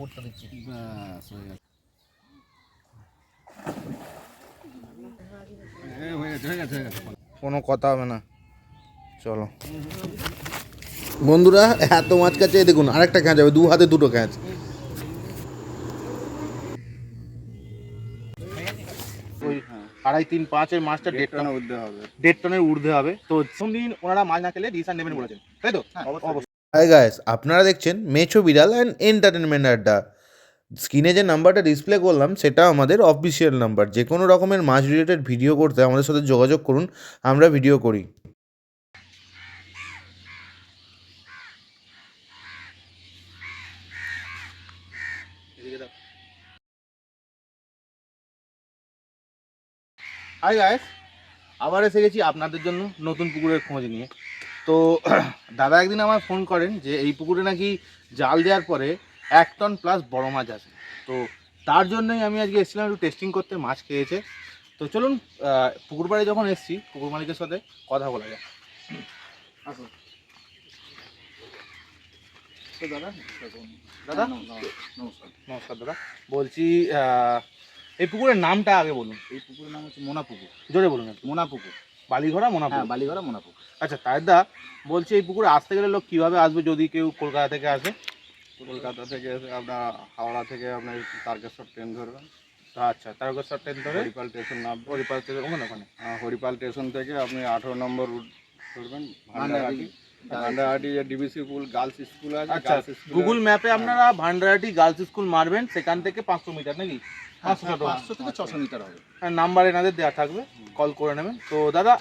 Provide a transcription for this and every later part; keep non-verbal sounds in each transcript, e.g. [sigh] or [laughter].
ঘুরতে দিচ্ছি। হয়ে হয়ে হয়ে হয়ে কোনো কথা হবে না। চলো। বন্ধুরা এত মাছ কাছে দেখুন আরেকটা ক্যাচ হবে দু হাতে দুটো ক্যাচ আড়াই তিন পাঁচের মাছটা দেড় টন টনে উঠতে হবে। দেড় টনের ঊর্ধ্বে হবে। তো দিন ওনারা মাছ না খেলে ডিসিশন নেবেন বলেছেন। তাই তো? অবশ্যই। হাই গাইস আপনারা দেখছেন মেছো বিড়াল অ্যান্ড এন্টারটেনমেন্ট আড্ডা। স্ক্রিনে যে নাম্বারটা ডিসপ্লে করলাম, সেটা আমাদের অফিসিয়াল নাম্বার। যে কোনো রকমের মাছ রিলেটেড ভিডিও করতে আমাদের সাথে যোগাযোগ করুন, আমরা ভিডিও করি। হাই গাইস আবার এসে গেছি আপনাদের জন্য নতুন পুকুরের খোঁজ নিয়ে। তো [clears throat] দাদা একদিন আমার ফোন করেন যে এই পুকুরে নাকি জাল দেওয়ার পরে এক টন প্লাস বড় মাছ আছে। তো তার জন্যই আমি আজকে এসেছিলাম একটু টেস্টিং করতে মাছ খেয়েছে। তো চলুন পুকুর পাড়ে যখন এসেছি পুকুর মালিকের সাথে কথা বলা যায় আসুন। দাদা দাদা? নমস্কার। নমস্কার। দাদা। বলছি এই পুকুরের নামটা আগে বলুন। এই পুকুরের নাম হচ্ছে মোনা পুকুর। জোরে বলুন। মোনা পুকুর। বালিঘোড়া মোনাপুর? হ্যাঁ বালিগড়া মোনা পুকুর আচ্ছা তাইদা বলছি এই পুকুরে আসতে গেলে লোক কীভাবে আসবে যদি কেউ কলকাতা থেকে আসে? কলকাতা থেকে এসে আপনার হাওড়া থেকে আপনার তারকেশ্বর ট্রেন ধরবেন আচ্ছা তারকেশ্বর ট্রেন ধরে? হরিপাল স্টেশন নামবে হরিপাল থেকে ওখানে ওখানে। হরিপাল স্টেশন থেকে আপনি আঠেরো নম্বর রুট ধরবেন ভান্ডারহাটি। ভান্ডারহাটি। ভান্ডারহাটি যে ডিবিসি স্কুল গার্লস স্কুল আছে আচ্ছা গুগল ম্যাপে আপনারা ভান্ডারাটি গার্লস স্কুল মারবেন সেখান থেকে পাঁচশো মিটার নাকি? পাঁচশো থেকে ছশো মিটার হবে। নাম্বার এনাদের দেওয়া থাকবে কল করে নেবেন। তো দাদা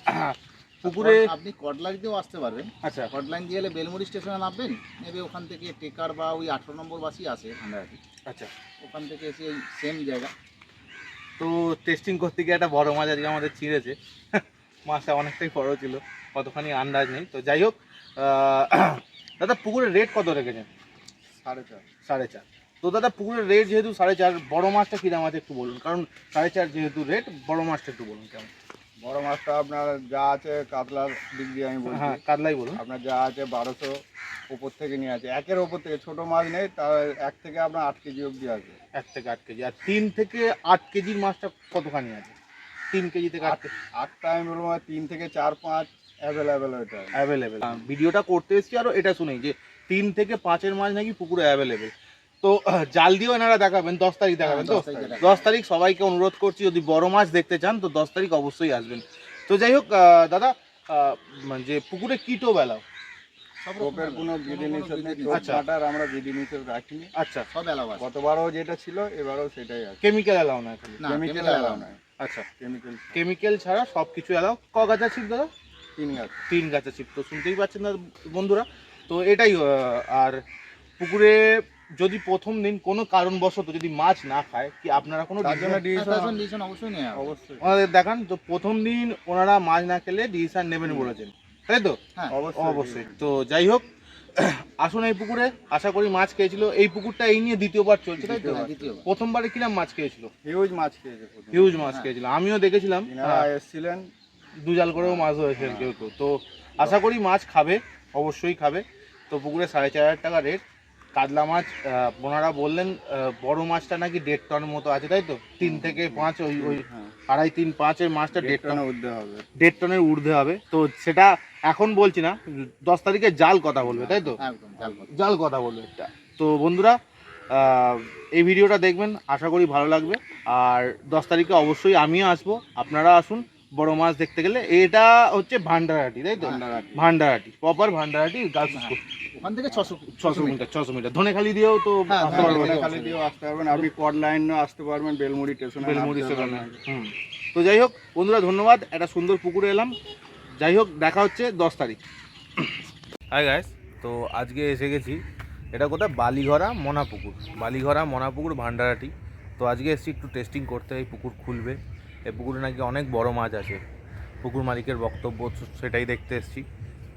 পুকুরে আপনি কটলাইন দিয়েও আসতে পারবেন। আচ্ছা। কটলাইন দিয়ে এলে বেলমুড়ি স্টেশনে নামবেন নেবে ওখান থেকে টেকার বা ওই আঠারো নম্বর বাসই আছে ভান্ডারহাটি আচ্ছা। ওখান থেকে এসে এই সেম জায়গা। তো টেস্টিং করতে গিয়ে একটা বড় মাছ আজকে আমাদের ছিঁড়েছে। মাছটা অনেকটাই বড় ছিল কতখানি আন্দাজ নেই। তো যাই হোক দাদা পুকুরের রেট কত রেখেছেন? সাড়ে চার। সাড়ে চার। তো দাদা পুকুরের রেট যেহেতু সাড়ে চার বড় মাছটা কী দাম আছে একটু বলুন? কারণ সাড়ে চার যেহেতু রেট বড় মাছটা একটু বলুন কেমন? বড় মাছটা আপনার যা আছে কাতলার দিক দিয়ে আমি বলছি। হ্যাঁ কাতলাই বলুন। আপনার যা আছে বারোশো ওপর থেকে নিয়ে আছে। একের ওপর থেকে ছোট মাছ নেই তার এক থেকে আপনার আট কেজি অবধি আছে। এক থেকে আট কেজি। আর তিন থেকে আট কেজির মাছটা কতখানি আছে? তিন কেজি থেকে আট কেজি আটটা আমি বলব তিন থেকে চার পাঁচ অ্যাভেলেবেল ওইটা অ্যাভেলেবেল ভিডিওটা করতে এসেছি আরও এটা শুনেই যে তিন থেকে পাঁচের মাছ নাকি পুকুরে অ্যাভেলেবেল তো জাল দিয়েও এনারা দেখাবেন দশ তারিখ দেখাবেন তো? দশ তারিখে দশ তারিখ সবাইকে অনুরোধ করছি যদি বড় মাছ দেখতে চান তো দশ তারিখ অবশ্যই আসবেন। তো যাই হোক দাদা মানে যে পুকুরে কিটো বেলাও। সব টোপের রকমের কোনো আচ্ছা। কাটার আমরা রাখিনি আচ্ছা। সব এলাও আছে। গতবারও যেটা ছিল এবারও সেটাই আছে। কেমিক্যাল এলাও না কেমিক্যাল অ্যালাউ আচ্ছা। কেমিক্যাল কেমিক্যাল ছাড়া সব কিছু ক গাছা ছিপ দাদা? তিন গাছ। তিন গাছা ছিপ। তো শুনতেই পাচ্ছেন না বন্ধুরা। তো এটাই আর পুকুরে যদি প্রথম দিন কোনো কারণবশত যদি মাছ না খায় কি আপনারা কোনো ডিসিশন অবশ্যই নেওয়া অবশ্যই। ওনাদের দেখান তো প্রথম দিন ওনারা মাছ না খেলে ডিসিশন নেবেন বলেছেন। তাই তো? হ্যাঁ। অবশ্যই। অবশ্যই। তো যাই হোক [clears throat] আসুন এই পুকুরে আশা করি মাছ খেয়েছিল। এই পুকুরটা এই নিয়ে দ্বিতীয়বার চলছে তাই তো প্রথমবারে কিরাম মাছ খেয়েছিল? হিউজ মাছ খেয়েছে হিউজ মাছ হ্যাঁ। খেয়েছিল। আমিও দেখেছিলাম। হ্যাঁ, এসেছিলেন। দু জাল করেও মাছ হয়েছে কেউ কেউ। তো আশা করি মাছ খাবে অবশ্যই খাবে। তো পুকুরে সাড়ে চার হাজার টাকা রেট কাতলা মাছ ওনারা বললেন বড় মাছটা নাকি দেড় টন মতো আছে তাই তো? তিন থেকে পাঁচ ওই ওই হ্যাঁ। আড়াই তিন পাঁচের মাছটা দেড় টন উঠতে হবে। দেড় টনের ঊর্ধ্বে হবে। তো সেটা এখন বলছি না দশ তারিখে জাল কথা বলবে তাই তো? জাল কথা। জাল কথা বলবে তো বন্ধুরা এই ভিডিওটা দেখবেন আশা করি ভালো লাগবে। আর দশ তারিখে অবশ্যই আমিও আসব আপনারা আসুন বড় মাছ দেখতে গেলে। এটা হচ্ছে ভান্ডারহাটি তাই তো? Bhandarhati. Bhandarhati proper Bhandarhati girls school. ওখান থেকে ছশো ছশো মিটার ছশো মিটার। ধনেখালি দিয়েও তো হ্যাঁ, আসতে ধনেখালি দিয়েও আসতে পারবেন আপনি কট লাইনও আসতে পারবেন বেলমুড়ি স্টেশনে বেলমুড়ি হুম। তো যাই হোক বন্ধুরা ধন্যবাদ। একটা সুন্দর পুকুরে এলাম। যাই হোক দেখা হচ্ছে দশ তারিখ। হাই গাইস তো আজকে এসে গেছি। এটা কোথায়? বালিঘরা মনাপুকুর। বালিঘরা মনাপুকুর ভান্ডারাটি। তো আজকে এসেছি একটু টেস্টিং করতে। এই পুকুর খুলবে। এই পুকুরে নাকি অনেক বড় মাছ আছে। পুকুর মালিকের বক্তব্য সেটাই দেখতে এসেছি।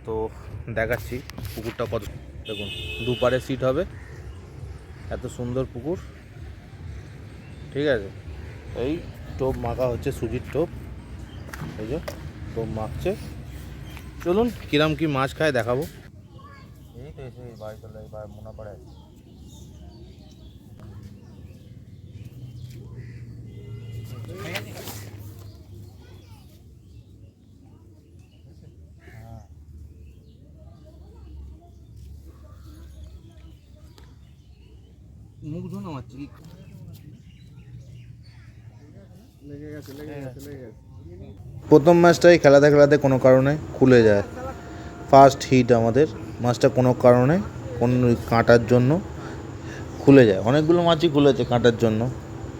তো দেখাচ্ছি পুকুরটা কত দেখুন দুপারে সিট হবে। এত সুন্দর পুকুর। ঠিক আছে? এই টোপ মাখা হচ্ছে সুজির টোপ। এই যে টোপ মাখছে। চলুন, কিরাম কি মাছ খায় দেখাবো। এই তো এসে বাড়ি চলে এবার মোনা পাড়ে মুখ ধোনা মারছে কি লেগে গেছে লেগে গেছে লেগে গেছে প্রথম ম্যাচটাই খেলাতে খেলাতে কোনো কারণে খুলে যায়। ফার্স্ট হিট আমাদের মাছটা কোনো কারণে কোন কাঁটার জন্য খুলে যায়। অনেকগুলো মাছই খুলেছে কাঁটার জন্য।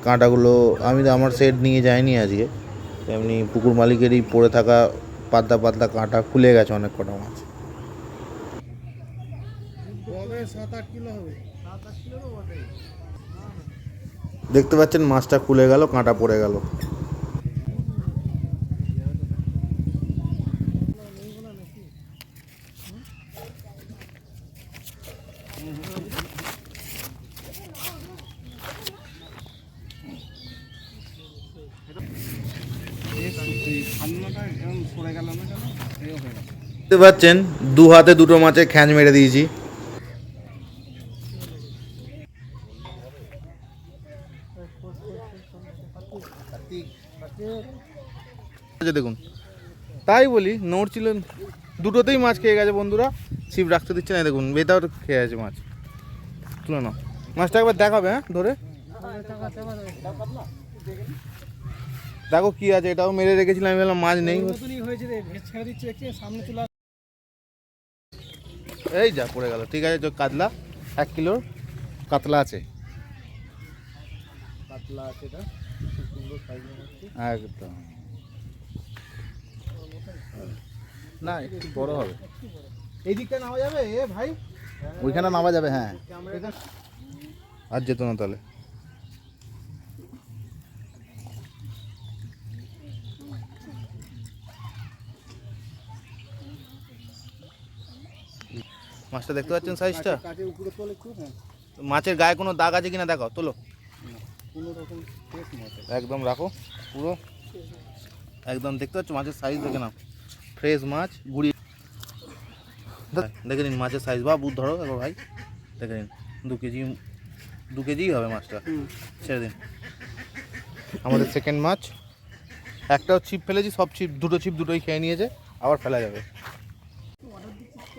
কাঁটাগুলো আমি তো আমার সেট নিয়ে যাইনি আজকে। এমনি পুকুর মালিকেরই পড়ে থাকা পাতলা পাতলা কাঁটা খুলে গেছে অনেক কটা মাছ দেখতে পাচ্ছেন মাছটা খুলে গেল কাঁটা পড়ে গেল পাচ্ছেন, মাছটা খুলে গেল, কাঁটা পড়ে গেল। দেখতে পাচ্ছেন, দু হাতে দুটো মাছের খ্যাঁচ মেরে দিয়েছি। দেখুন। তাই বলি নড়ছিল দুটোতেই মাছ খেয়ে গেছে বন্ধুরা। ছিপ রাখতে দিচ্ছে না দেখুন বেতাও খেয়ে আছে মাছ। তুলে নাও। মাছটা একবার দেখাবে হ্যাঁ ধরে? দেখো কি আছে, এটাও মেরে রেখেছিলাম, আমি বললাম মাছ নেই। এই যা, পড়ে গেল। ঠিক আছে কাতলা, এক কিলোর কাতলা আছে। পাতলা আছে এটা। একদম। না একটু বড় হবে। এই দিকটা নামা যাবে? এ ভাই। ওইখানে নামা যাবে হ্যাঁ। আর যেত না তাহলে। মাছটা দেখতে পাচ্ছেন সাইজটা হ্যাঁ। মাছের গায়ে কোনো দাগ আছে কিনা? দেখো তোলো। কোনো রকম ফ্রেশ একদম রাখো পুরো। একদম দেখতে পাচ্ছ মাছের সাইজ দেখে নাও। ফ্রেশ মাছ গুড়ি। দেখে নিন মাছের সাইজ বা বুধ ধরো এবার ভাই। দেখে নিন দু কেজি দু কেজিই হবে মাছটা। ছেড়ে দিন। আমাদের সেকেন্ড মাছ। একটাও ছিপ ফেলেছি সব ছিপ দুটো ছিপ দুটোই খেয়ে নিয়েছে আবার ফেলা যাবে হয়ে গেছে হয়ে গেছে হয়ে গেছে দেখেছেন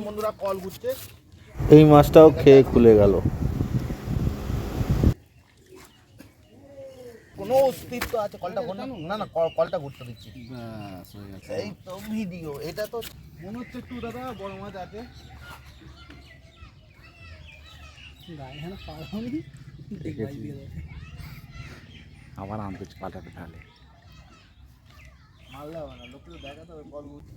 বন্ধুরা কল ঘুরছে এই মাছটাও খেয়ে খুলে গেল। কোনো অস্তিত্ব আছে? কলটা ঘুর না না কল- কলটা ঘুরতে দিচ্ছি। হয়ে এই তো ভিডিও। এটা তো মনে হচ্ছে একটু দাদা বড় মাছ আছে। আবার আনতে পাঠাতে তাহলে মারলে হবে না দেখাতে হবে ঘুরছে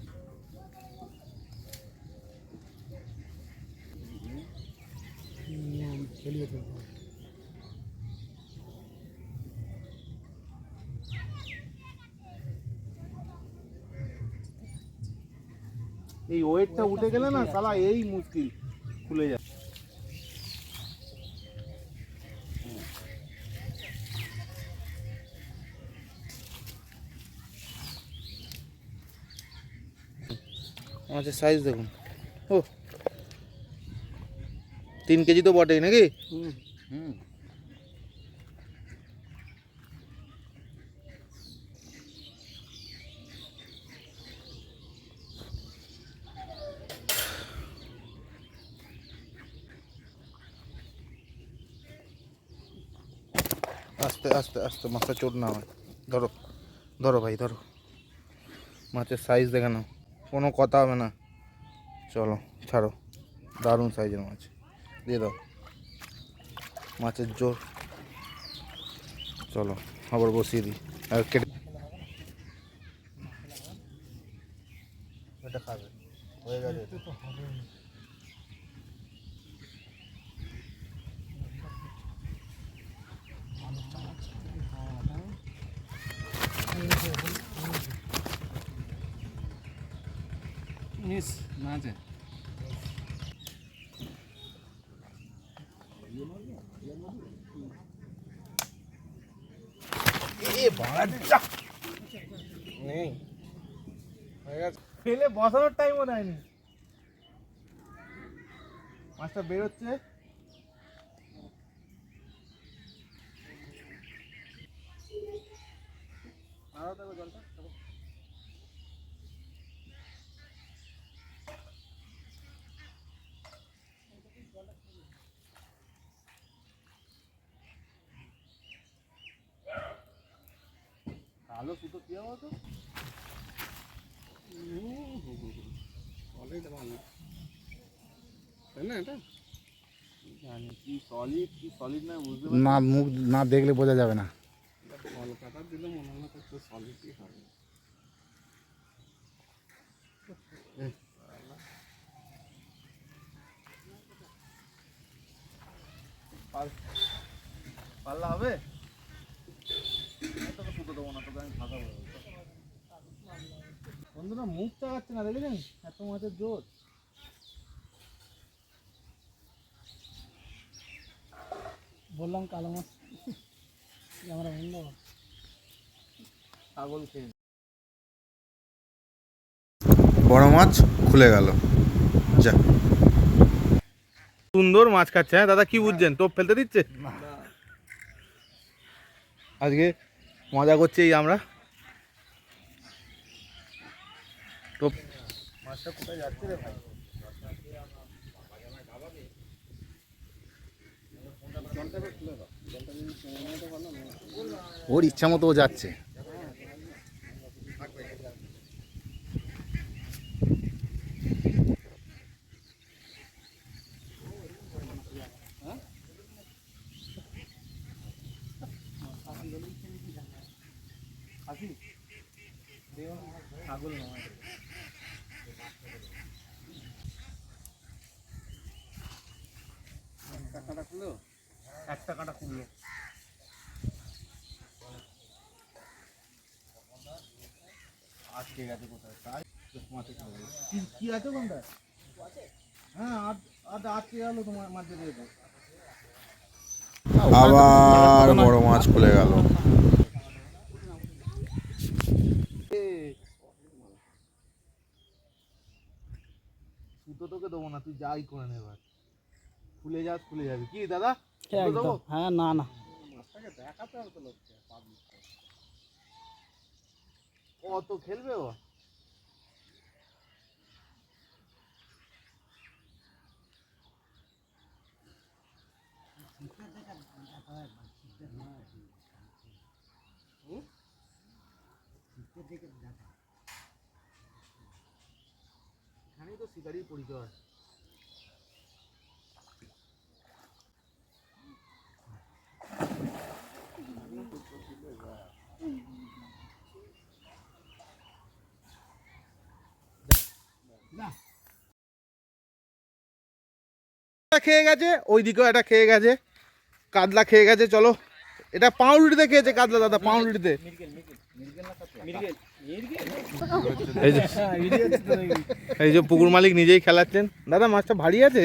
এই ওয়েটটা উঠে গেলে না সালা এই মুশকিল খুলে যায় মাছের সাইজ দেখুন। ও। তিন কেজি তো বটেই নাকি? হুম। আস্তে আস্তে আস্তে মাছটা চোট না হয়। ধরো ধরো ভাই ধরো। মাছের সাইজ দেখে নাও। কোনো কথা হবে না। চলো, ছাড়ো। দারুণ সাইজের মাছ। দিয়ে দাও। মাছের জোর। চলো, আবার বসিয়ে দিই। আর কেটে হয়ে গেছে। মিস না নেই। ফেলে বসানোর টাইমও দেয়নি। মাছটা বেরোচ্ছে ভালো সুতো কি হবে তো? তাই না এটা? জানি কি সলিড কি সলিড না বুঝতে না। মুখ না দেখলে বোঝা যাবে না। কলকাতা দিলে মনে হয় একটু সলিডই হবে। পাল্লা হবে? দেবো না তোকে আমি ফাঁকা বলব। বন্ধুরা মুখ চাগাচ্ছে না দেখেছেন? এত মাছের জোর। বললাম কালো মাছ। আমরা বন্ধ। ছাগল খেয়ে বড় মাছ খুলে গেল। যা। সুন্দর মাছ খাচ্ছে হ্যাঁ? দাদা কি বুঝছেন? টোপ ফেলতে দিচ্ছে? আজকে মজা করছি এই আমরা। তো মাছটা কোথায় যাচ্ছে রে ভাই ওর ইচ্ছা মতো ও যাচ্ছে। ছাগল নয়। কাঁটা খুললো একটা কাঁটা খুললো আটকে গেছে কোথায়? তাই কি কি আছে কোনটা হ্যাঁ আট আট আটকে গেল তোমার আবার বড় মাছ খুলে গেল সুতো তোকে দেবো না তুই যাই করে নে এবার খুলে যাস খুলে যাবি কি দাদা সুতো দেবো? হ্যাঁ না না কত খেলবে ও এখানেই তো শিকারি পরিচয় খেয়ে গেছে ওই দিকেও একটা খেয়ে গেছে। কাতলা খেয়ে গেছে চলো। এটা পাউরুটিতে খেয়েছে কাতলা দাদা পাউরুটিতে। এই যে পুকুর মালিক নিজেই খেলাচ্ছেন। দাদা মাছটা ভারী আছে?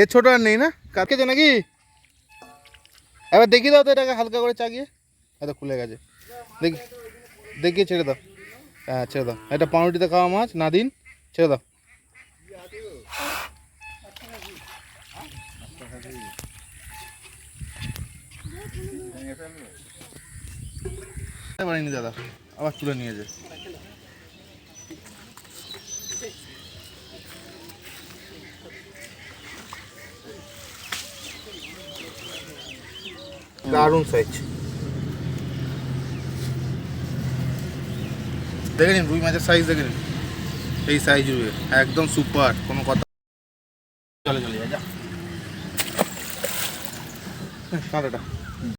এর ছোট আর নেই না? কাটকেছে নাকি? এবার দেখিয়ে দাও তো এটাকে হালকা করে চাগিয়ে। এটা খুলে গেছে। দেখি দেখিয়ে ছেড়ে দাও। হ্যাঁ ছেড়ে দাও। এটা পাউরুটিতে খাওয়া মাছ না দিন ছেড়ে দাও। পারিনি দাদা আবার তুলে নিয়ে যায় দারুণ সাইজ দেখে নিন রুই মাছের সাইজ দেখে নিন। এই সাইজ রুই একদম সুপার কোনো কথা চলে চলে যা। কাঁটাটা